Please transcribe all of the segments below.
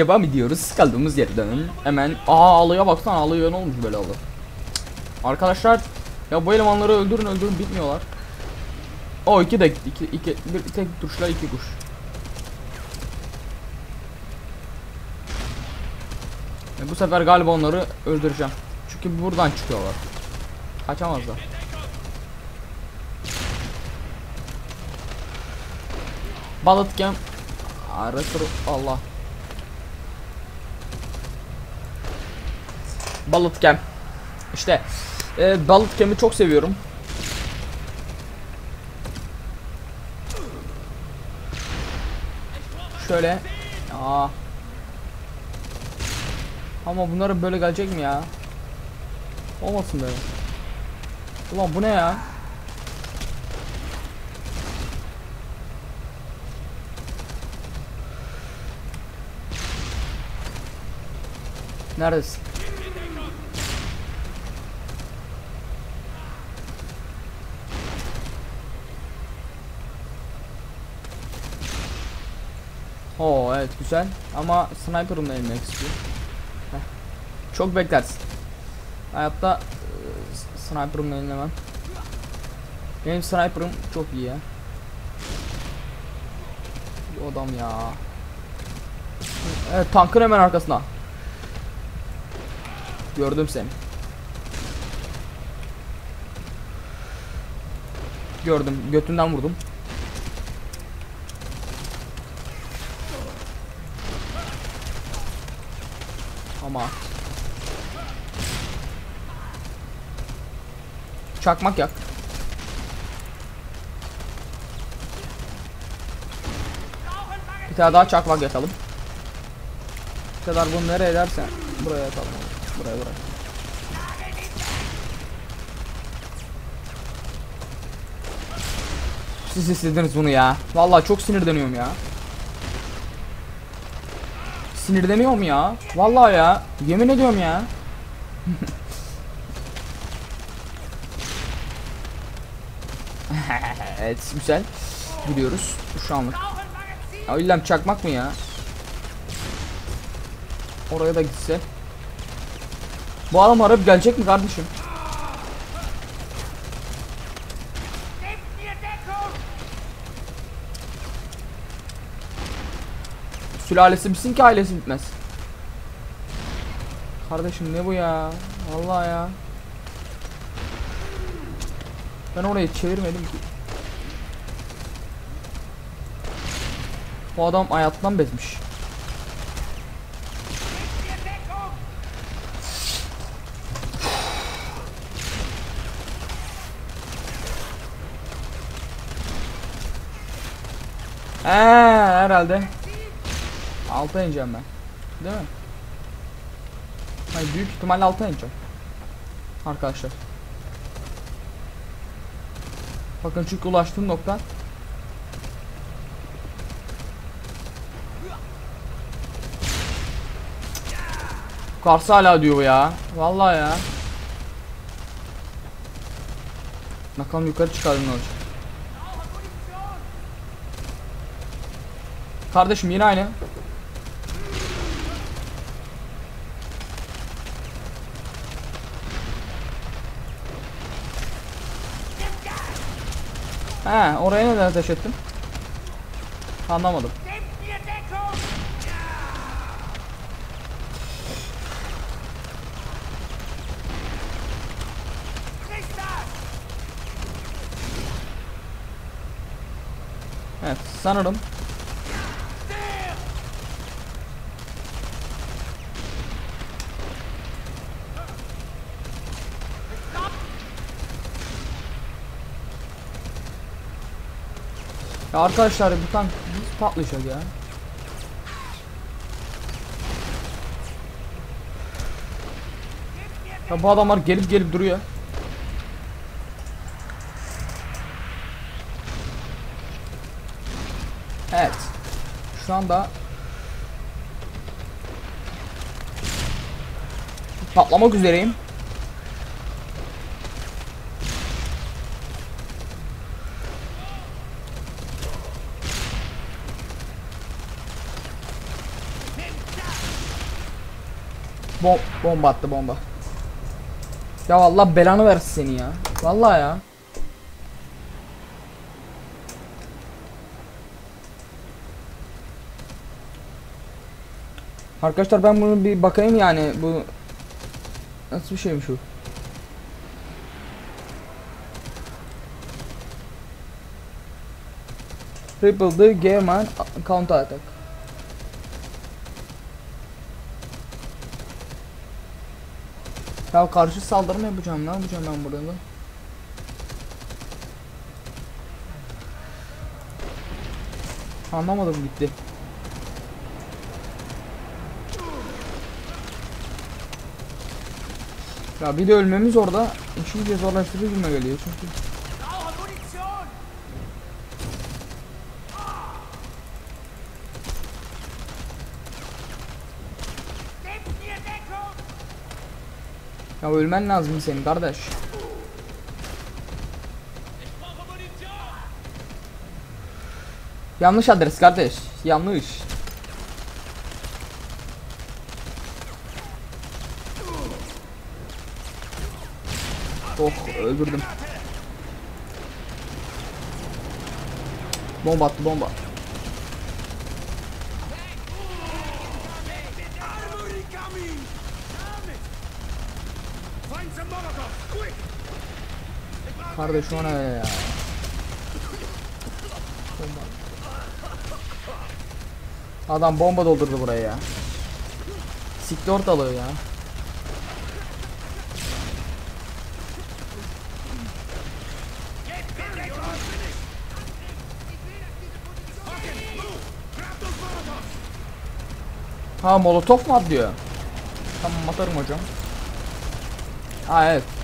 devam ediyoruz. Kaldığımız yerden. Hemen aa alıya baksana alıya ne olmuş böyle alı. Arkadaşlar ya bu elemanları öldürün öldürün bitmiyorlar. O iki de iki, iki bir tek tuşla iki kuş. E, bu sefer galiba onları öldüreceğim. Çünkü buradan çıkıyorlar. Kaçamazlar. Balık gem Arasır Allah. Balık gem. İşte e, balık gemi çok seviyorum. Şöyle. Aa. Ama bunların böyle gelecek mi ya? Olmasın böyle. Ulan bu ne ya? Neredesin? Oo evet güzel ama sniper'ımla inmek istiyor. Heh. Çok beklersin. Hayatta e, sniper'ımla inlemem. Benim sniper'ım çok iyi ya. Bu adam ya. Evet tankın hemen arkasına. Gördüm seni. Gördüm. Götünden vurdum. Ama Çakmak yak. Bir tane daha çakmak yakalım. Bu kadar bunu nereye edersen buraya yakalım. Buraya buraya. Siz istediniz bunu ya. Vallahi çok sinirleniyorum ya. Sinirleniyorum ya. Vallahi ya. Yemin ediyorum ya. evet güzel. Gidiyoruz. Şu anlık. Ya illa çakmak mı ya? Oraya da gitse. Bu adam arayıp gelecek mi kardeşim? Sülalesi bitsin ki ailesi bitmez. Kardeşim ne bu ya? Vallahi ya. Ben orayı çevirmedim ki. Bu adam hayattan bezmiş. Eee herhalde. Alta ineceğim ben. Değil mi? Hayır büyük ihtimalle alta ineceğim. Arkadaşlar. Bakın çünkü ulaştığım nokta. Kars hala diyor ya. Vallahi ya. Bakalım yukarı çıkalım ne olacak. Kardeşim yine aynı. He, oraya neden ateş ettim? Anlamadım. Evet, sanırım Ya arkadaşlar bu tank nasıl patlayacak ya? Ya bu adamlar gelip gelip duruyor. Evet. Şu anda patlamak üzereyim. Bom bomba attı bomba. Ya Allah belanı versin seni ya. Vallahi ya. Arkadaşlar ben bunu bir bakayım yani bu nasıl bir şeymiş bu? Triple the Gearman counter attack. Ya karşı saldırı mı yapacağım? Ne yapacağım ben burada? Anlamadım gitti. Ya bir de ölmemiz orada işi iyice zorlaştırıcı gibime geliyor çünkü. Ya ölmen lazım senin kardeş. Yanlış adres kardeş. Yanlış. Oh öldürdüm. Bomba attı bomba. Kardeş o ne ya? Bomba. Adam bomba doldurdu buraya ya. Sikti ortalığı ya. Ha molotof mu atlıyor? Tamam atarım hocam. Ha evet.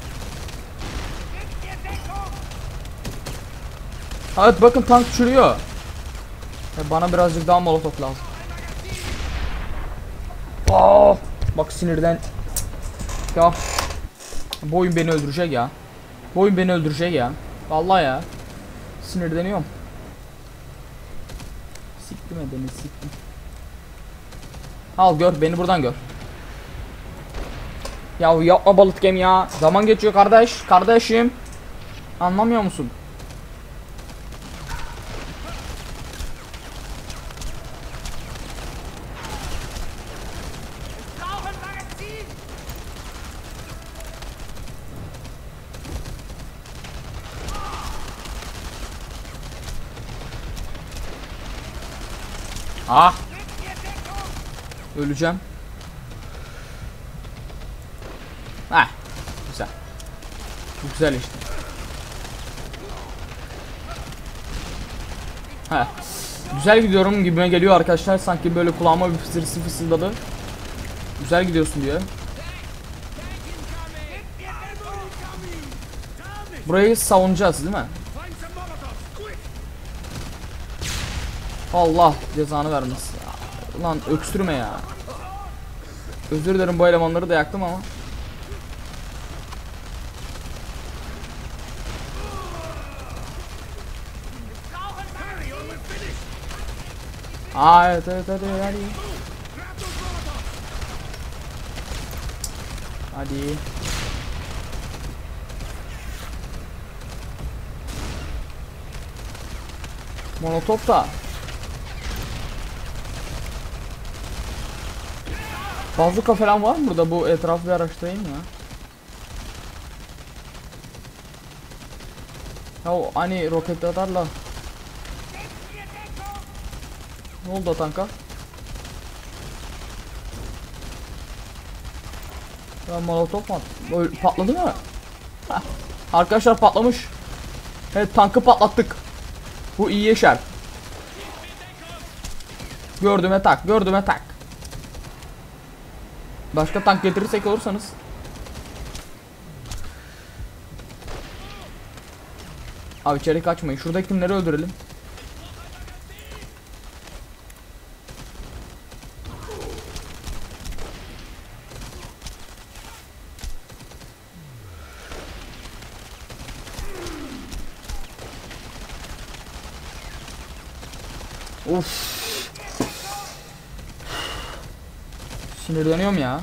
Evet bakın tank çürüyor. E, bana birazcık daha molotof lazım. Aa, bak sinirden. Ya. Bu oyun beni öldürecek ya. Bu oyun beni öldürecek ya. Vallahi ya. Sinirleniyorum. Siktim edeni siktim. Al gör beni buradan gör. Ya yapma balık gemi ya. Zaman geçiyor kardeş. Kardeşim. Anlamıyor musun? Ah. Öleceğim. Heh. Güzel. Bu güzel işte. Heh. Güzel gidiyorum gibime geliyor arkadaşlar. Sanki böyle kulağıma bir fısırısı fısıldadı. Güzel gidiyorsun diyor. Burayı savunacağız değil mi? Allah cezanı vermesin. ya. Lan öksürme ya. Özür dilerim bu elemanları da yaktım ama. Aa evet evet hadi hadi. Hadi. Molotov da. Bazuka falan var mı burada? Bu etrafı bir araştırayım ya. Ya hani roket atarla ne oldu tanka? Ya molotof mu patladı mı? Heh. Arkadaşlar patlamış. Evet tankı patlattık. Bu iyi yaşar. Gördüğüme tak, gördüğüme tak. Başka tank getirirsek olursanız. Abi içeri kaçmayın. Şuradakileri öldürelim. Of. Sinirleniyorum ya.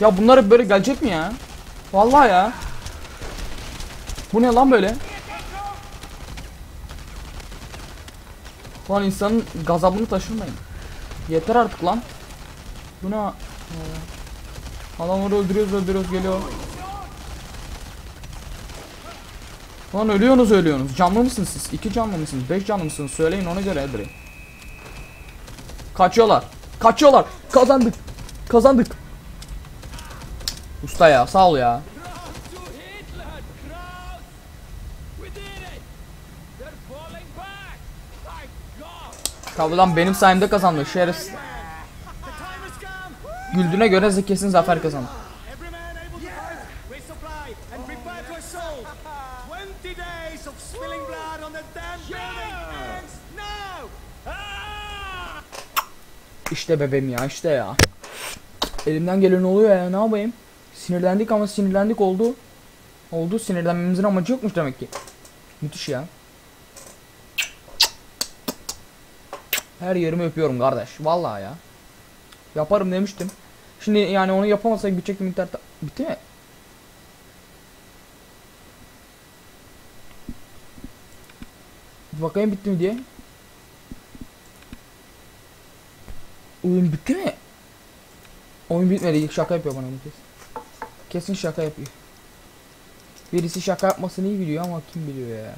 Ya bunlar hep böyle gelecek mi ya? Vallahi ya. Bu ne lan böyle? Lan insanın gazabını taşırmayın. Yeter artık lan. Bu ne? Adamları öldürüyoruz öldürüyoruz geliyor. Lan ölüyorsunuz ölüyorsunuz. Canlı mısınız siz? İki canlı mısınız? Beş canlı mısınız? Söyleyin ona göre öldüreyim. Kaçıyorlar. Kaçıyorlar. Kazandık. Kazandık. Usta ya sağ ol ya. To Hitler, Kraus! We did it! They're falling back! Thank God! Tabi lan benim sayemde kazandı come. Güldüğüne göre kesin zafer kazandı. İşte bebeğim ya işte ya. Elimden gelen oluyor ya ne yapayım. Sinirlendik ama sinirlendik oldu. Oldu sinirlenmemizin amacı yokmuş demek ki. Müthiş ya. Her yerimi öpüyorum kardeş. Vallahi ya. Yaparım demiştim. Şimdi yani onu yapamasak bitecektim internet. Bitti mi? Bakayım bitti mi diye. Oyun bitti mi? Oyun bitmedi. Şaka yapıyor bana bu. Kesin şaka yapıyor. Birisi şaka yapmasını iyi biliyor ama kim biliyor ya?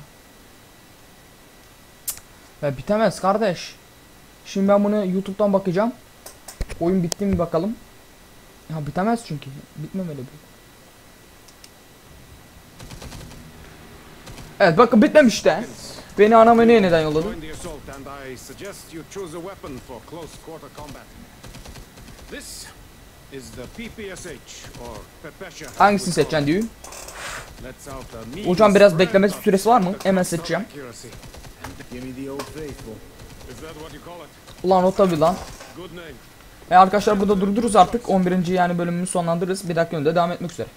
Ya bitemez kardeş. Şimdi ben bunu YouTube'dan bakacağım. Oyun bitti mi bakalım. Ya bitemez çünkü. Bitmemeli bu. Evet bakın bitmemiş de. Beni ana menüye neden yolladı? Join the assault, and I suggest you choose a weapon for close quarter combat. This is the PPSH or Pepesha. as Hangisini seçeceksin diyor. Hocam biraz bekleme süresi var mı? Hemen seçeceğim. Ulan o tabi lan. E arkadaşlar burada durdururuz artık. 11. yani bölümümü sonlandırırız. Bir dakika önde devam etmek üzere.